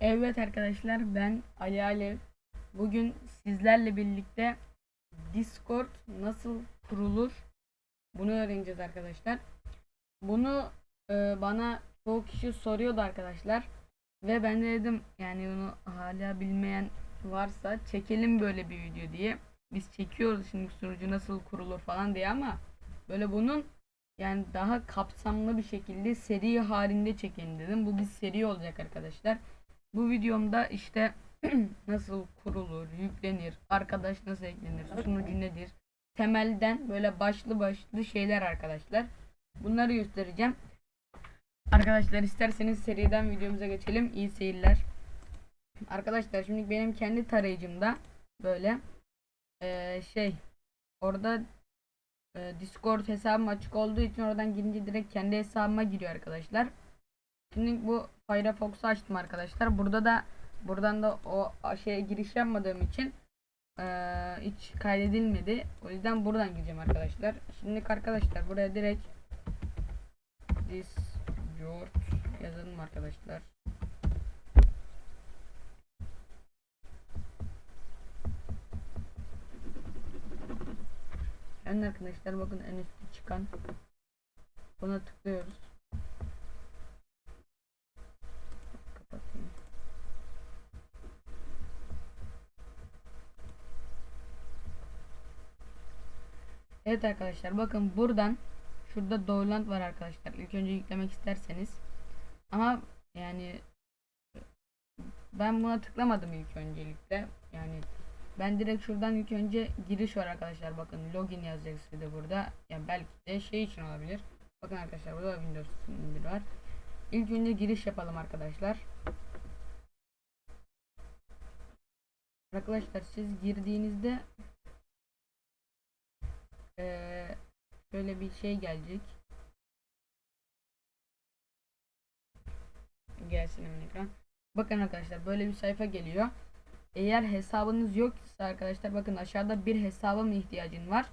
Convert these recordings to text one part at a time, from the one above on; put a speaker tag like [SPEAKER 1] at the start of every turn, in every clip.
[SPEAKER 1] Evet arkadaşlar ben Ali Alev. Bugün sizlerle birlikte Discord nasıl kurulur bunu öğreneceğiz arkadaşlar. Bunu e, bana çoğu kişi soruyordu arkadaşlar. Ve ben de dedim yani bunu hala bilmeyen varsa çekelim böyle bir video diye. Biz çekiyoruz şimdi sunucu nasıl kurulur falan diye ama böyle bunun yani daha kapsamlı bir şekilde seri halinde çekelim dedim. Bu bir seri olacak arkadaşlar. Bu videomda işte nasıl kurulur, yüklenir, arkadaş nasıl eklenir, sunucu nedir, temelden böyle başlı başlı şeyler arkadaşlar. Bunları göstereceğim. Arkadaşlar isterseniz seriden videomuza geçelim. İyi seyirler. Arkadaşlar şimdi benim kendi tarayıcımda böyle eee, şey orada eee, Discord hesabım açık olduğu için oradan girince direkt kendi hesabıma giriyor arkadaşlar. Şimdi bu Firefox'u açtım arkadaşlar. Burada da buradan da o şeye giriş yapmadığım için eee, hiç kaydedilmedi. O yüzden buradan gireceğim arkadaşlar. Şimdi arkadaşlar buraya direkt Discord yazalım arkadaşlar. Evet arkadaşlar bakın en üstte çıkan buna tıklıyoruz. Evet arkadaşlar bakın buradan şurada Download var arkadaşlar. İlk önce yüklemek isterseniz. Ama yani ben buna tıklamadım ilk öncelikle. Yani ben direkt şuradan ilk önce giriş var arkadaşlar. Bakın login yazacak size burada. Yani belki de şey için olabilir. Bakın arkadaşlar burada Windows 11 var. İlk önce giriş yapalım arkadaşlar. Arkadaşlar siz girdiğinizde bir şey gelecek. Gelsin hemen ekran. Bakın arkadaşlar böyle bir sayfa geliyor. Eğer hesabınız yoksa arkadaşlar bakın aşağıda bir hesaba mı ihtiyacın var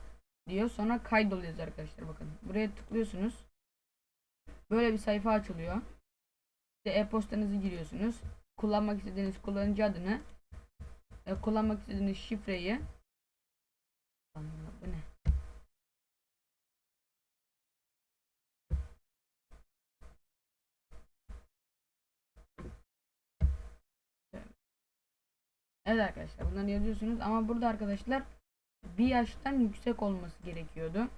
[SPEAKER 1] diyor. Sonra kaydoluyoruz arkadaşlar bakın. Buraya tıklıyorsunuz. Böyle bir sayfa açılıyor. İşte e-postanızı giriyorsunuz. Kullanmak istediğiniz kullanıcı adını e, kullanmak istediğiniz şifreyi Evet arkadaşlar bunları yazıyorsunuz ama burada arkadaşlar bir yaştan yüksek olması gerekiyordu.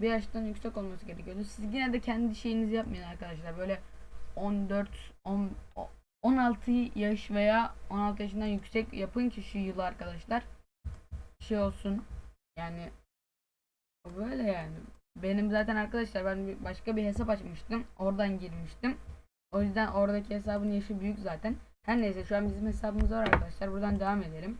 [SPEAKER 1] Bir yaştan yüksek olması gerekiyordu. Siz yine de kendi şeyinizi yapmayın arkadaşlar. Böyle 14, 10, 16 yaş veya 16 yaşından yüksek yapın ki şu yılı arkadaşlar. Şey olsun. Yani böyle yani. Benim zaten arkadaşlar ben başka bir hesap açmıştım. Oradan girmiştim. O yüzden oradaki hesabın yaşı büyük zaten. Her neyse şu an bizim hesabımız var arkadaşlar. Buradan devam edelim.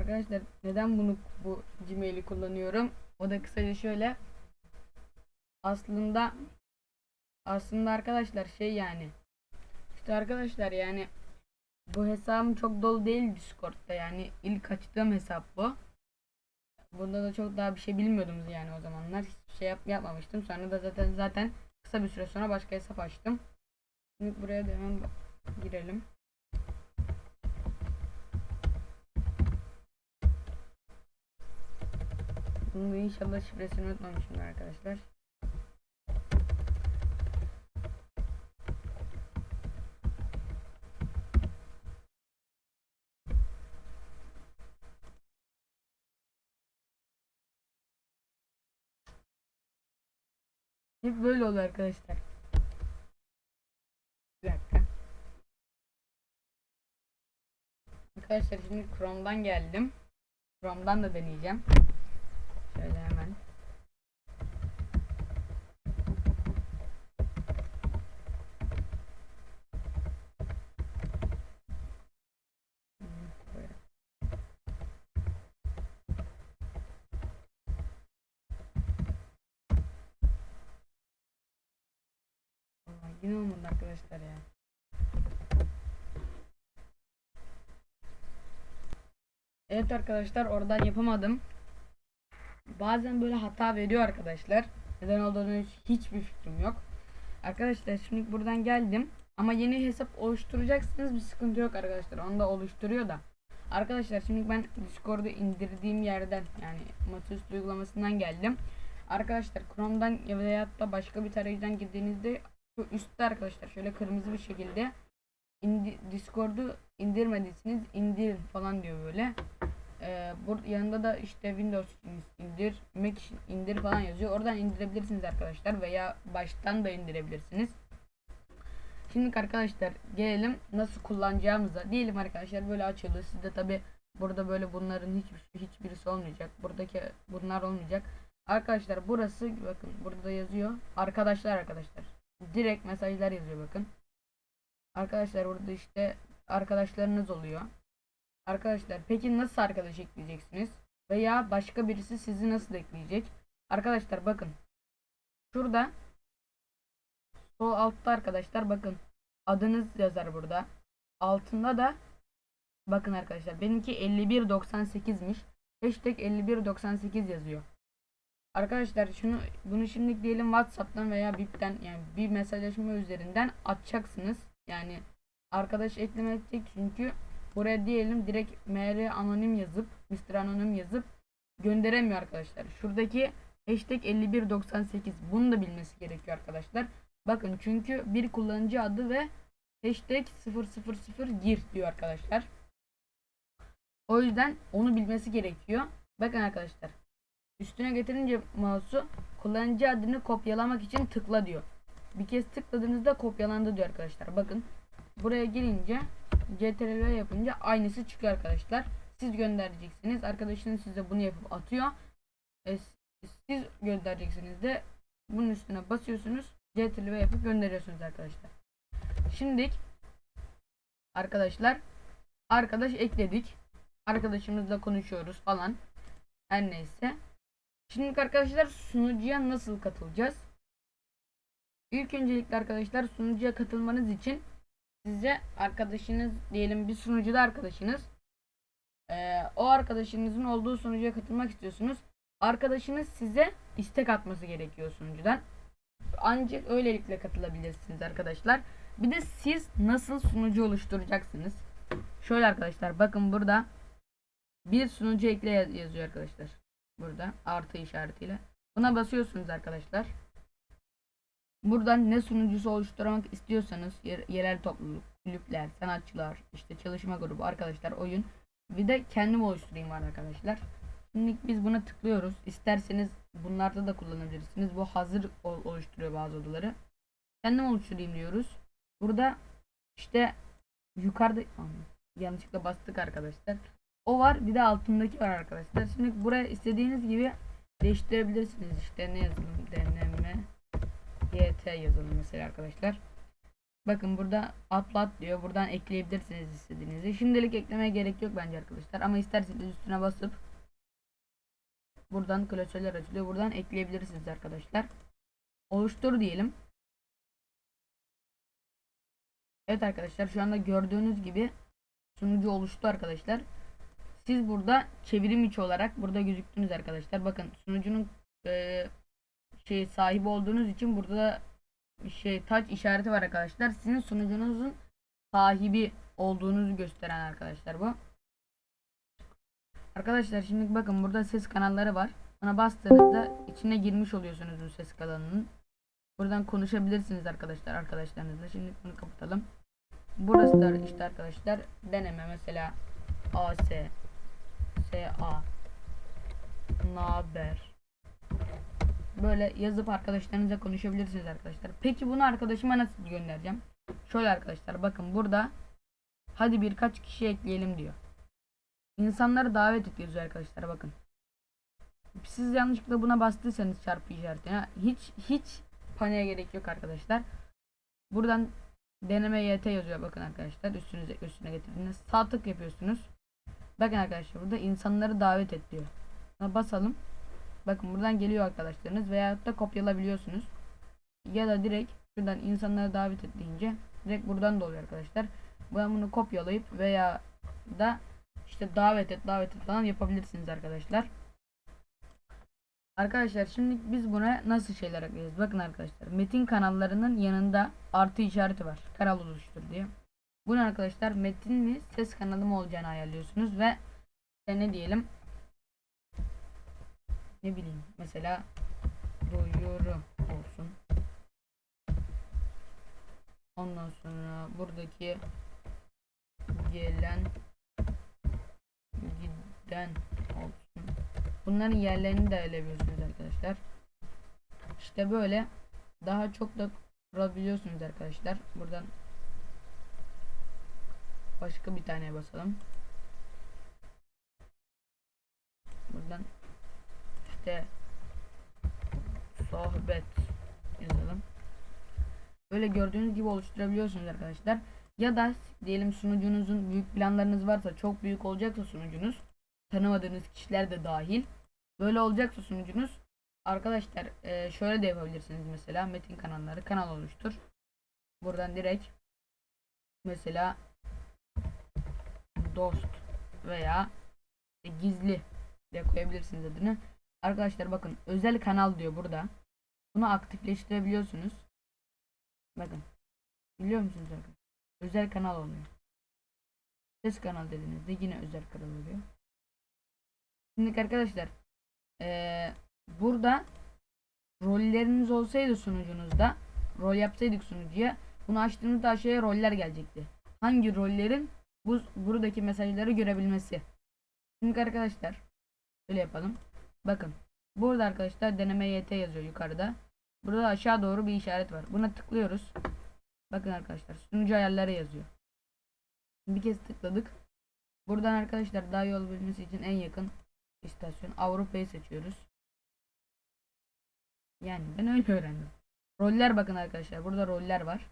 [SPEAKER 1] Arkadaşlar neden bunu bu Gmail'i kullanıyorum? O da kısaca şöyle. Aslında aslında arkadaşlar şey yani işte arkadaşlar yani bu hesabım çok dolu değil Discord'da yani ilk açtığım hesap bu. Bunda da çok daha bir şey bilmiyordum yani o zamanlar. Hiçbir şey yap yapmamıştım. Sonra da zaten zaten kısa bir süre sonra başka hesap açtım. Şimdi buraya da hemen girelim. Bunu inşallah şifresini unutmamışımdır arkadaşlar. Hep böyle oluyor arkadaşlar. Bir dakika. Arkadaşlar şimdi Chrome'dan geldim. Chrome'dan da deneyeceğim. Şöyle hemen. Yine olmadı ya. Evet arkadaşlar oradan yapamadım. Bazen böyle hata veriyor arkadaşlar. Neden olduğunu hiç- hiçbir fikrim yok. Arkadaşlar şimdi buradan geldim. Ama yeni hesap oluşturacaksınız bir sıkıntı yok arkadaşlar. Onu da oluşturuyor da. Arkadaşlar şimdi ben Discord'u indirdiğim yerden yani masaüstü uygulamasından geldim. Arkadaşlar Chrome'dan ya veyahut da başka bir tarayıcıdan girdiğinizde şu üstte arkadaşlar şöyle kırmızı bir şekilde indi, Discord'u indirmediyseniz indirin falan diyor böyle. Ee, bur yanında da işte Windows indir, Mac indir falan yazıyor. Oradan indirebilirsiniz arkadaşlar veya baştan da indirebilirsiniz. Şimdi arkadaşlar gelelim nasıl kullanacağımıza. Diyelim arkadaşlar böyle açıldı. Sizde tabi burada böyle bunların hiçbir hiçbirisi olmayacak. Buradaki bunlar olmayacak. Arkadaşlar burası bakın burada yazıyor. Arkadaşlar arkadaşlar. Direkt mesajlar yazıyor bakın. Arkadaşlar burada işte arkadaşlarınız oluyor. Arkadaşlar peki nasıl arkadaş ekleyeceksiniz? Veya başka birisi sizi nasıl ekleyecek? Arkadaşlar bakın. Şurada sol altta arkadaşlar bakın. Adınız yazar burada. Altında da bakın arkadaşlar benimki 5198'miş. Hashtag 5198 yazıyor. Arkadaşlar şunu bunu şimdi diyelim WhatsApp'tan veya Bip'ten yani bir mesajlaşma üzerinden atacaksınız. Yani arkadaş eklemek çünkü buraya diyelim direkt MR anonim yazıp Mr. anonim yazıp gönderemiyor arkadaşlar. Şuradaki hashtag 5198 bunu da bilmesi gerekiyor arkadaşlar. Bakın çünkü bir kullanıcı adı ve hashtag 000 gir diyor arkadaşlar. O yüzden onu bilmesi gerekiyor. Bakın arkadaşlar. Üstüne getirince mouse'u kullanıcı adını kopyalamak için tıkla diyor. Bir kez tıkladığınızda kopyalandı diyor arkadaşlar. Bakın buraya girince CTRL yapınca aynısı çıkıyor arkadaşlar. Siz göndereceksiniz. Arkadaşınız size bunu yapıp atıyor. E, siz göndereceksiniz de bunun üstüne basıyorsunuz. CTRL yapıp gönderiyorsunuz arkadaşlar. Şimdi arkadaşlar arkadaş ekledik. Arkadaşımızla konuşuyoruz falan. Her neyse. Şimdi arkadaşlar sunucuya nasıl katılacağız? İlk öncelikle arkadaşlar sunucuya katılmanız için size arkadaşınız diyelim bir sunucuda arkadaşınız ee, o arkadaşınızın olduğu sunucuya katılmak istiyorsunuz. Arkadaşınız size istek atması gerekiyor sunucudan. Ancak öylelikle katılabilirsiniz arkadaşlar. Bir de siz nasıl sunucu oluşturacaksınız? Şöyle arkadaşlar bakın burada bir sunucu ekle yaz- yazıyor arkadaşlar. Burada artı işaretiyle. Buna basıyorsunuz arkadaşlar. Buradan ne sunucusu oluşturmak istiyorsanız yer- yerel topluluk, kulüpler, sanatçılar, işte çalışma grubu, arkadaşlar, oyun. Bir de kendim oluşturayım var arkadaşlar. Şimdi biz buna tıklıyoruz. İsterseniz bunlarda da kullanabilirsiniz. Bu hazır ol- oluşturuyor bazı odaları. Kendim oluşturayım diyoruz. Burada işte yukarıda yanlışlıkla bastık arkadaşlar. O var bir de altındaki var arkadaşlar. Şimdi buraya istediğiniz gibi değiştirebilirsiniz. İşte ne yazalım deneme YT yazalım mesela arkadaşlar. Bakın burada upload diyor. Buradan ekleyebilirsiniz istediğinizi. Şimdilik eklemeye gerek yok bence arkadaşlar. Ama isterseniz üstüne basıp buradan klasörler açılıyor. Buradan ekleyebilirsiniz arkadaşlar. Oluştur diyelim. Evet arkadaşlar şu anda gördüğünüz gibi sunucu oluştu arkadaşlar. Siz burada çevirim içi olarak burada gözüktünüz arkadaşlar. Bakın sunucunun eee şey sahibi olduğunuz için burada da şey taç işareti var arkadaşlar. Sizin sunucunuzun sahibi olduğunuzu gösteren arkadaşlar bu. Arkadaşlar şimdi bakın burada ses kanalları var. Ona bastığınızda içine girmiş oluyorsunuz bu ses kanalının. Buradan konuşabilirsiniz arkadaşlar arkadaşlarınızla. Şimdi bunu kapatalım. Burası da işte arkadaşlar deneme mesela AS SA Naber Böyle yazıp arkadaşlarınızla konuşabilirsiniz arkadaşlar. Peki bunu arkadaşıma nasıl göndereceğim? Şöyle arkadaşlar bakın burada hadi birkaç kişi ekleyelim diyor. İnsanları davet et yazıyor arkadaşlar bakın. Siz yanlışlıkla buna bastıysanız çarpı işaretine hiç hiç paniğe gerek yok arkadaşlar. Buradan deneme YT yazıyor bakın arkadaşlar üstünüze üstüne getirdiğiniz sağ tık yapıyorsunuz. Bakın arkadaşlar burada insanları davet et diyor. Buna basalım. Bakın buradan geliyor arkadaşlarınız veyahut da kopyalayabiliyorsunuz. Ya da direkt şuradan insanları davet et deyince direkt buradan da oluyor arkadaşlar. Ben bunu kopyalayıp veya da işte davet et davet et falan yapabilirsiniz arkadaşlar. Arkadaşlar şimdi biz buna nasıl şeyler ekleyeceğiz? Bakın arkadaşlar metin kanallarının yanında artı işareti var. Kanal oluştur diye. Bunu arkadaşlar metin mi ses kanalı mı olacağını ayarlıyorsunuz ve ne diyelim ne bileyim mesela duyuru olsun. Ondan sonra buradaki gelen giden olsun. Bunların yerlerini de ayarlayabiliyorsunuz arkadaşlar. İşte böyle daha çok da kurabiliyorsunuz arkadaşlar. Buradan başka bir tane basalım. Buradan işte sohbet yazalım. Böyle gördüğünüz gibi oluşturabiliyorsunuz arkadaşlar. Ya da diyelim sunucunuzun büyük planlarınız varsa çok büyük olacaksa sunucunuz tanımadığınız kişiler de dahil. Böyle olacaksa sunucunuz arkadaşlar e, şöyle de yapabilirsiniz mesela metin kanalları kanal oluştur. Buradan direkt mesela dost veya gizli de koyabilirsiniz adını. Arkadaşlar bakın özel kanal diyor burada. Bunu aktifleştirebiliyorsunuz. Bakın. Biliyor musunuz arkadaşlar? Özel kanal oluyor. Ses kanal dediğinizde yine özel kanal oluyor. Şimdi arkadaşlar eee, burada rolleriniz olsaydı sunucunuzda rol yapsaydık sunucuya bunu açtığınızda aşağıya roller gelecekti. Hangi rollerin bu buradaki mesajları görebilmesi. Şimdi arkadaşlar şöyle yapalım. Bakın burada arkadaşlar deneme YT yazıyor yukarıda. Burada aşağı doğru bir işaret var. Buna tıklıyoruz. Bakın arkadaşlar sunucu ayarları yazıyor. Bir kez tıkladık. Buradan arkadaşlar daha iyi olabilmesi için en yakın istasyon Avrupa'yı seçiyoruz. Yani ben öyle öğrendim. Roller bakın arkadaşlar. Burada roller var.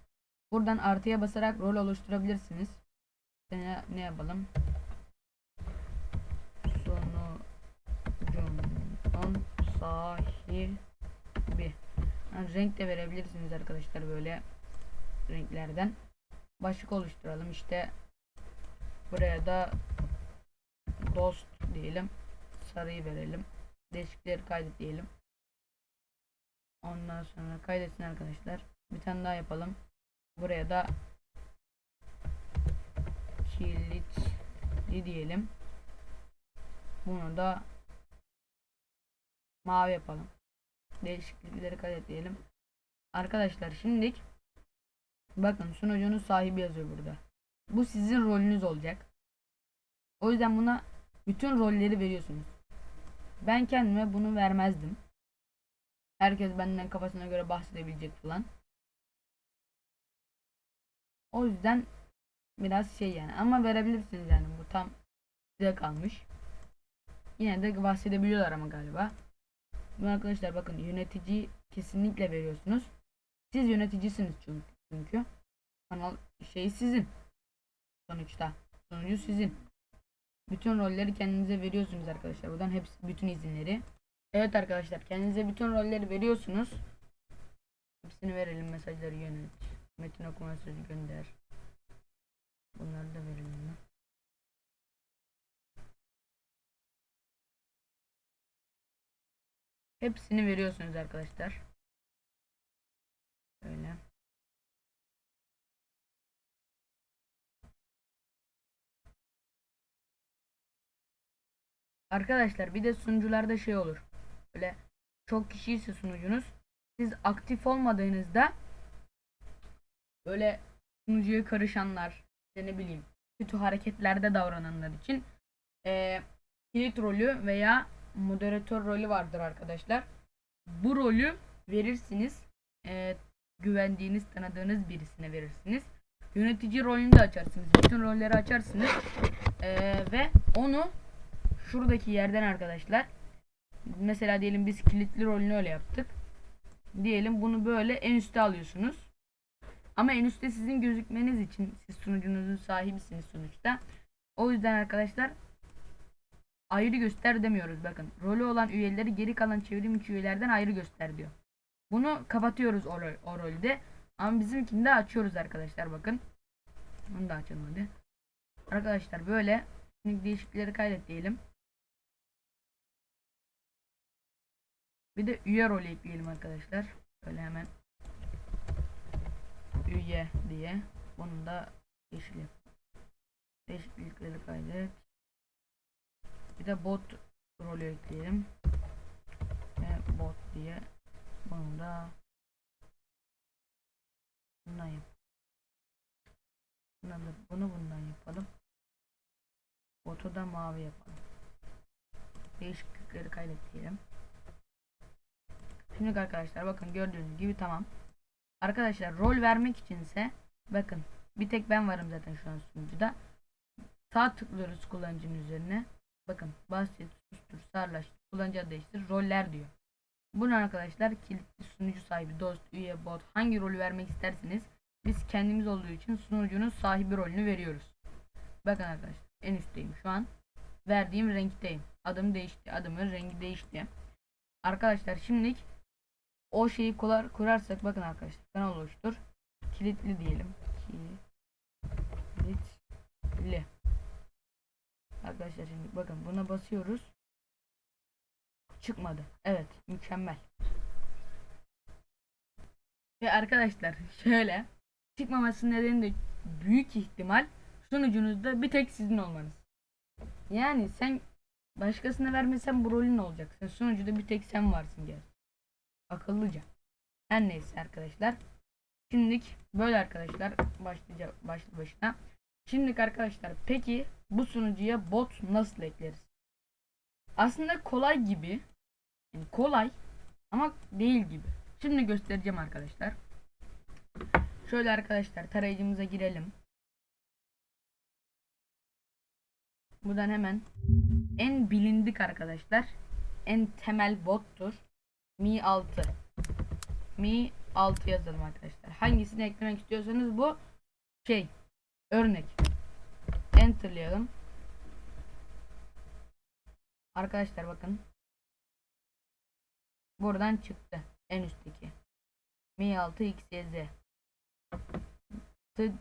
[SPEAKER 1] Buradan artıya basarak rol oluşturabilirsiniz. Ne, ne yapalım? Sunucunun sahibi. Yani renk de verebilirsiniz arkadaşlar böyle renklerden. Başlık oluşturalım işte. Buraya da dost diyelim. Sarıyı verelim. Değişiklikleri kaydet diyelim. Ondan sonra kaydetsin arkadaşlar. Bir tane daha yapalım. Buraya da kilitli diyelim. Bunu da mavi yapalım. Değişiklikleri kaydet diyelim. Arkadaşlar şimdilik bakın sunucunun sahibi yazıyor burada. Bu sizin rolünüz olacak. O yüzden buna bütün rolleri veriyorsunuz. Ben kendime bunu vermezdim. Herkes benden kafasına göre bahsedebilecek falan. O yüzden biraz şey yani ama verebilirsiniz yani bu tam size kalmış. Yine de bahsedebiliyorlar ama galiba. Bu arkadaşlar bakın yönetici kesinlikle veriyorsunuz. Siz yöneticisiniz çünkü. Çünkü kanal şey sizin. Sonuçta sonucu sizin. Bütün rolleri kendinize veriyorsunuz arkadaşlar. Buradan hepsi bütün izinleri. Evet arkadaşlar kendinize bütün rolleri veriyorsunuz. Hepsini verelim mesajları yönet. Metin okuma mesajı gönder. Bunları da verelim. Hepsini veriyorsunuz arkadaşlar. Böyle. Arkadaşlar bir de sunucularda şey olur. Böyle çok kişiyse sunucunuz siz aktif olmadığınızda böyle sunucuya karışanlar işte ne bileyim kötü hareketlerde davrananlar için eee kilit rolü veya moderatör rolü vardır arkadaşlar. Bu rolü verirsiniz. Eee, güvendiğiniz, tanıdığınız birisine verirsiniz. Yönetici rolünü de açarsınız. Bütün rolleri açarsınız. Eee, ve onu şuradaki yerden arkadaşlar mesela diyelim biz kilitli rolünü öyle yaptık. Diyelim bunu böyle en üste alıyorsunuz. Ama en üstte sizin gözükmeniz için siz sunucunuzun sahibisiniz sonuçta. O yüzden arkadaşlar ayrı göster demiyoruz bakın. Rolü olan üyeleri geri kalan çevrim içi üyelerden ayrı göster diyor. Bunu kapatıyoruz o, rol, o rolde. Ama bizimkini de açıyoruz arkadaşlar bakın. Bunu da açalım hadi. Arkadaşlar böyle şimdi değişiklikleri kaydet diyelim. Bir de üye rolü ekleyelim arkadaşlar. Böyle hemen üye diye. Bunu da yeşil yap. Değişiklikleri kaydet. Bir de bot rolü ekleyelim. Ve bot diye. Bunu da bundan yap. Da, bunu bundan yapalım. Botu da mavi yapalım. Değişiklikleri kaydet diyelim. Şimdi arkadaşlar bakın gördüğünüz gibi tamam. Arkadaşlar rol vermek içinse bakın bir tek ben varım zaten şu an sunucuda. Sağ tıklıyoruz kullanıcının üzerine. Bakın basit, sustur, sarlaş, kullanıcı adı değiştir, roller diyor. Bunu arkadaşlar kilitli sunucu sahibi, dost, üye, bot hangi rolü vermek isterseniz biz kendimiz olduğu için sunucunun sahibi rolünü veriyoruz. Bakın arkadaşlar en üstteyim şu an. Verdiğim renkteyim. Adım değişti. Adımın rengi değişti. Arkadaşlar şimdilik o şeyi kurar, kurarsak bakın arkadaşlar kanal oluştur. Kilitli diyelim. Kilitli. Arkadaşlar şimdi bakın buna basıyoruz. Çıkmadı. Evet mükemmel. Ve arkadaşlar şöyle çıkmamasının nedeni de büyük ihtimal sunucunuzda bir tek sizin olmanız. Yani sen başkasına vermesen bu rolün olacak. Sen sunucuda bir tek sen varsın gel. Akıllıca. Her neyse arkadaşlar. Şimdilik böyle arkadaşlar başlayacak başlı başına. Şimdilik arkadaşlar peki bu sunucuya bot nasıl ekleriz? Aslında kolay gibi. Yani kolay ama değil gibi. Şimdi göstereceğim arkadaşlar. Şöyle arkadaşlar tarayıcımıza girelim. Buradan hemen en bilindik arkadaşlar en temel bottur. Mi 6. Mi 6 yazalım arkadaşlar. Hangisini eklemek istiyorsanız bu şey örnek. Enter'layalım. Arkadaşlar bakın. Buradan çıktı. En üstteki. Mi 6 XYZ. The,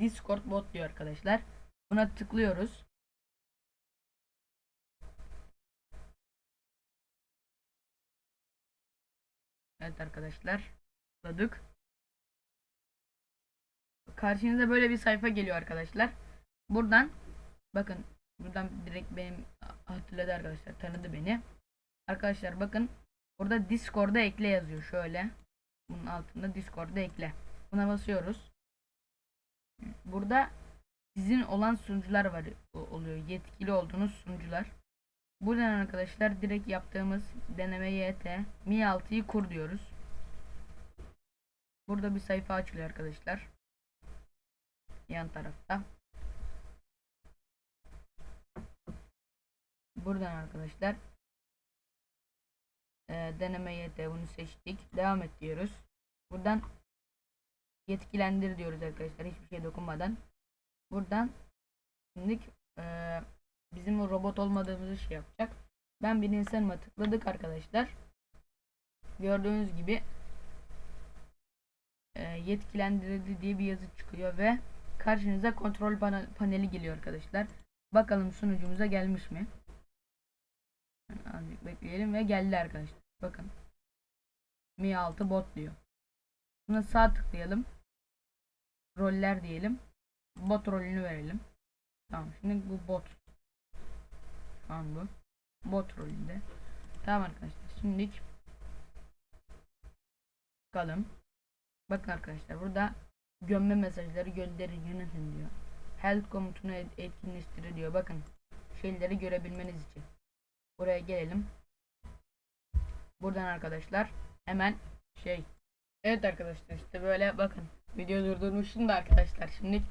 [SPEAKER 1] Discord bot diyor arkadaşlar. Buna tıklıyoruz. Evet arkadaşlar. Tıkladık. Karşınıza böyle bir sayfa geliyor arkadaşlar. Buradan bakın buradan direkt benim hatırladı arkadaşlar tanıdı beni. Arkadaşlar bakın burada Discord'a ekle yazıyor şöyle. Bunun altında Discord'a ekle. Buna basıyoruz. Burada sizin olan sunucular var oluyor. Yetkili olduğunuz sunucular. Buradan arkadaşlar direkt yaptığımız deneme YT Mi 6'yı kur diyoruz. Burada bir sayfa açılıyor arkadaşlar. Yan tarafta. Buradan arkadaşlar e, deneme YT bunu seçtik. Devam et diyoruz. Buradan yetkilendir diyoruz arkadaşlar. Hiçbir şey dokunmadan. Buradan şimdi e, bizim robot olmadığımızı şey yapacak. Ben bir insanıma tıkladık arkadaşlar. Gördüğünüz gibi e, yetkilendirildi diye bir yazı çıkıyor ve karşınıza kontrol paneli geliyor arkadaşlar. Bakalım sunucumuza gelmiş mi? Azıcık bekleyelim ve geldi arkadaşlar. Bakın. Mi 6 bot diyor. Buna sağ tıklayalım. Roller diyelim. Bot rolünü verelim. Tamam şimdi bu bot. An bu. Bot rolünde. Tamam arkadaşlar. Şimdilik bakalım. Bakın arkadaşlar burada gömme mesajları gönderin yönetin diyor. Health komutunu etkinleştirir diyor. Bakın şeyleri görebilmeniz için. Buraya gelelim. Buradan arkadaşlar hemen şey. Evet arkadaşlar işte böyle bakın. Video durdurmuşum da arkadaşlar. Şimdi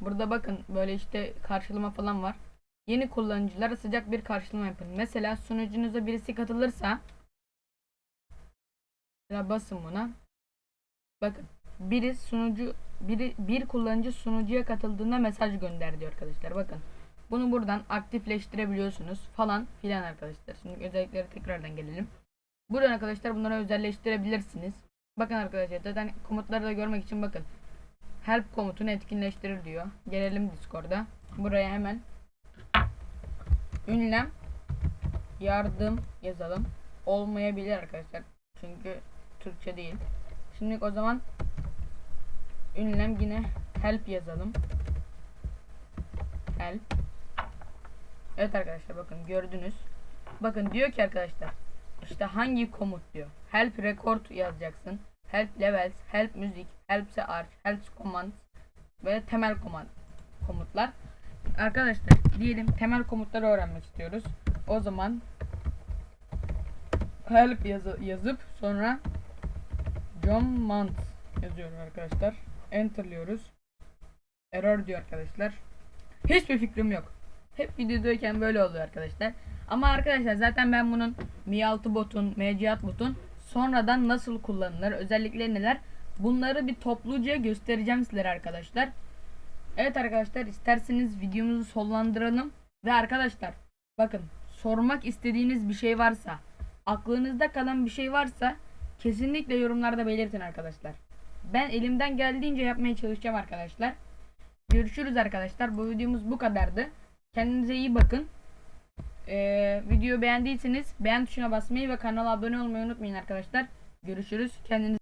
[SPEAKER 1] burada bakın böyle işte karşılama falan var. Yeni kullanıcılara sıcak bir karşılama yapın. Mesela sunucunuza birisi katılırsa ya basın buna. Bakın biri sunucu biri bir kullanıcı sunucuya katıldığında mesaj gönder diyor arkadaşlar. Bakın. Bunu buradan aktifleştirebiliyorsunuz falan filan arkadaşlar. Şimdi özellikleri tekrardan gelelim. Buradan arkadaşlar bunları özelleştirebilirsiniz. Bakın arkadaşlar zaten komutları da görmek için bakın. Help komutunu etkinleştirir diyor. Gelelim Discord'a. Buraya hemen ünlem yardım yazalım. Olmayabilir arkadaşlar. Çünkü Türkçe değil. Şimdi o zaman ünlem yine help yazalım. Help. Evet arkadaşlar bakın gördünüz. Bakın diyor ki arkadaşlar işte hangi komut diyor. Help record yazacaksın. Help levels, help müzik, help arch, help command ve temel komand komutlar. Arkadaşlar diyelim temel komutları öğrenmek istiyoruz. O zaman help yazı, yazıp sonra command yazıyorum arkadaşlar. Enter'lıyoruz. Error diyor arkadaşlar. Hiçbir fikrim yok. Hep videodayken böyle oluyor arkadaşlar. Ama arkadaşlar zaten ben bunun Mi 6 botun, MC botun sonradan nasıl kullanılır, özellikleri neler bunları bir topluca göstereceğim sizlere arkadaşlar. Evet arkadaşlar isterseniz videomuzu sonlandıralım ve arkadaşlar bakın sormak istediğiniz bir şey varsa aklınızda kalan bir şey varsa kesinlikle yorumlarda belirtin arkadaşlar. Ben elimden geldiğince yapmaya çalışacağım arkadaşlar. Görüşürüz arkadaşlar. Bu videomuz bu kadardı. Kendinize iyi bakın. Ee, videoyu beğendiyseniz beğen tuşuna basmayı ve kanala abone olmayı unutmayın arkadaşlar. Görüşürüz. Kendinize